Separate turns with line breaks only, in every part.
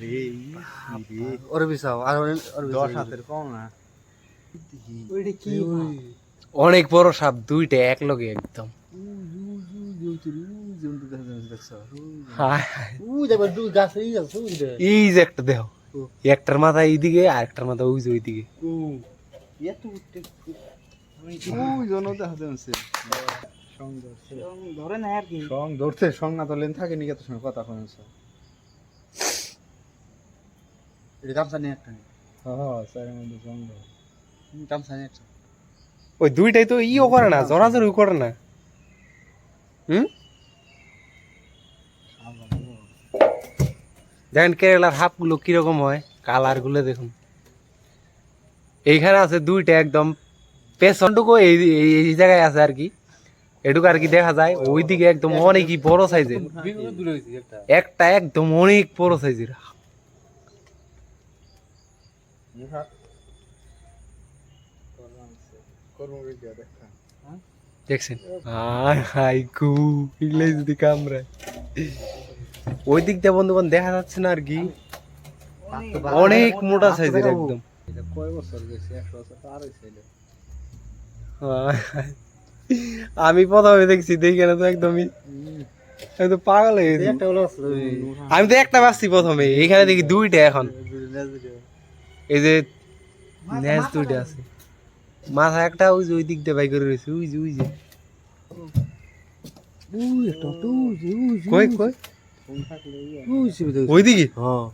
রে
ওরে বিছাও আর
দশ হাতের কম না
অনেক বড় সাপ দুইটা এক লগে একদম হায় হায়।
এই
যে একটা দেহ একটার মাথা এইদিকে আর একটার মাথা ওই যে ওইদিকে
এত ধরে না আর কি
সং ধরছে সং না ধরলেন থাকে নি কত সময় কথা কমেছে
এটা গামছা নিয়ে একটা
হ্যাঁ
গামছা নিয়ে একটা।
ওই দুইটাই তো ইও করে না জড়াজড়ি করে না। হুম? দেখেন কেরালার হাফগুলো কীরকম হয় কালারগুলো দেখুন। এইখানে আছে দুইটা একদম পেছনটুকু এই এই- এই জায়গায় আছে আর কি। এটুকু আর কি দেখা যায় ওইদিকে একদম অনেকই বড় সাইজের।
বিগুলো দূরে হইছে একটা।
একটা একদম অনেক বড় সাইজের।
দেখা
দেখছেন? হাই হাই কু যদি কামড়ায় ওই দিক দিয়ে দেখা যাচ্ছে না আর কি। অনেক মোটা সাইজের একদম।
কয় বছর গেছে একশো বছর পার হয়েছে।
আমি প্রথমে দেখছি দেখে না তো একদমই। আমি তো পাগল হয়ে গেছি। আমি তো একটা ভাবছি প্রথমে। এখানে দেখি দুইটা এখন। এই যে ন্যাস দুইটা আছে মাথা একটা ওই যে ওই দিক দিয়ে বাই করে রয়েছে ওই যে ওই যে কই কই ওই দিকে
হ্যাঁ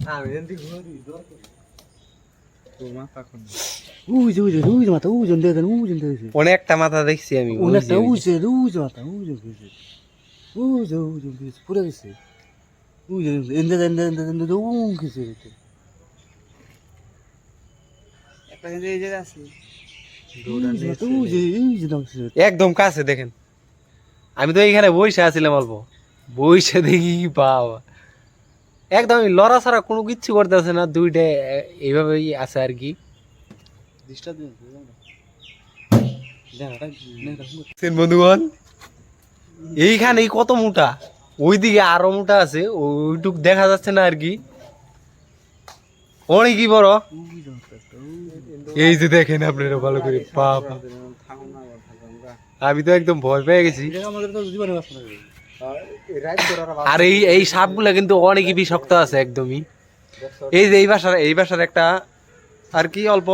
অনেকটা মাথা দেখছি আমি
মাথা পুরো গেছে এন্ডে এন্ডে গেছে একটা এন্ডে এই জায়গা আছে উই যে উই যে দাঁড়ছে
একদম কাছে দেখেন। আমি তো এইখানে বসে আছিলাম অল্প। বসে দেখি বাবা একদম লড়া ছাড়া কোনো কিচ্ছু করতেছে না। দুইটা এইভাবেই আছে আর কি। বন্ধুগণ? এইখানেই কত মোটা। ওইদিকে আরও মোটা আছে। ওইটুক দেখা যাচ্ছে না আর কি। অনেকই বড়। এই যে দেখেন আপনারা ভালো করে
আমরা
আমি তো একদম ভয় পেয়ে গেছি।
তো
আর এই এই সাপগুলো কিন্তু অনেকই বিষাক্ত আছে একদমই। এই যে এই বাসার এই বাসার একটা আর কি অল্প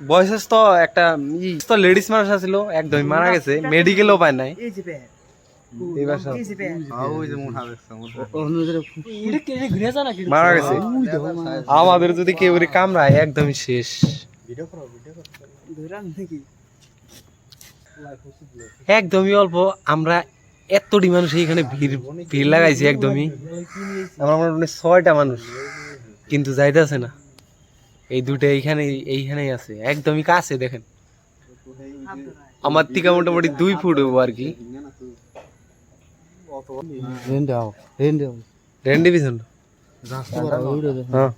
বয়সস্থ একটা তো লেডিস মানুষ আছিল, একদমই মারা গেছে, মেডিকেলও পায় নাই। মারা গেছে। আমাদের যদি কেউ কামড়ায়, একদমই শেষ।
ভিডিও করো ভিডিও
নাকি
একদমই অল্প আমরা এতটি মানুষ এইখানে ভিড় ভিড় লাগাইছি একদমই। আমরা মোটামুটি ছয়টা মানুষ কিন্তু যাইতেছে না। এই দুটো এইখানে এইখানেই আছে একদমই কাছে দেখেন। আমার থেকে মোটামুটি দুই ফুট হব আর কি।
রেন্ডে
হ্যাঁ।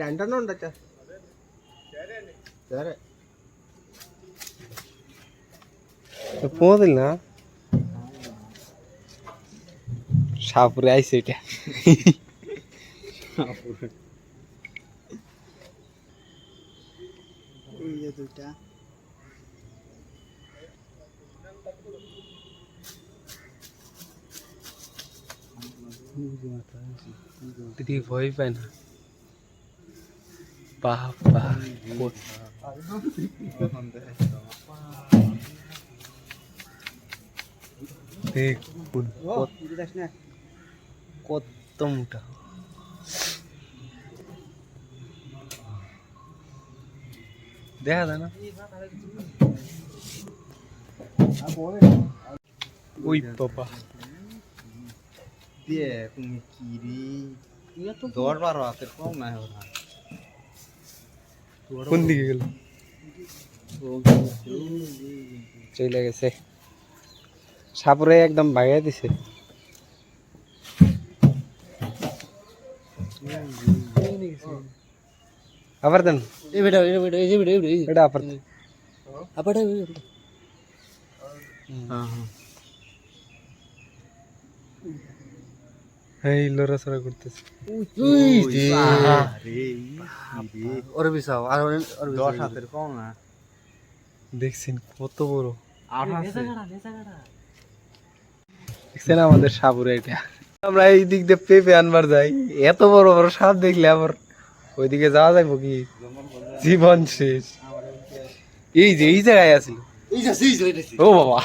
രണ്ടെണ്ണം ഉണ്ട് അച്ഛാ വേറെ
പോതില്ല
ഷാപ്പൂർ ആയിട്ടാ ഷാപ്പൂർ
দিদি ভয় পায় না। বাবা কত মোটা। দেখা যায় না? ওই বাবা।
দিয়ে তুমি কি রে দশ বারো হাতের কম না ওরা
কোন দিকে গেল চলে গেছে সাপুরে একদম ভাগাই দিছে আবার দেন
এই বেটা এই বেটা এই যে বেটা এই বেটা
এটা আবার
আপাটা
হ্যাঁ হ্যাঁ
এই লড়াচড়া করতেছে।
ওরে বিছাও আর
দশ হাতের কম না।
দেখছেন কত বড়। দেখছেন আমাদের সাপুরে এটা। আমরা এই দিক দিয়ে পেঁপে আনবার যাই। এত বড় বড় সাপ দেখলে আবার ওইদিকে যাওয়া যাইব কি? জীবন শেষ। এই যে এই জায়গায় আছিল।
এই যে সেই যে।
ও বাবা।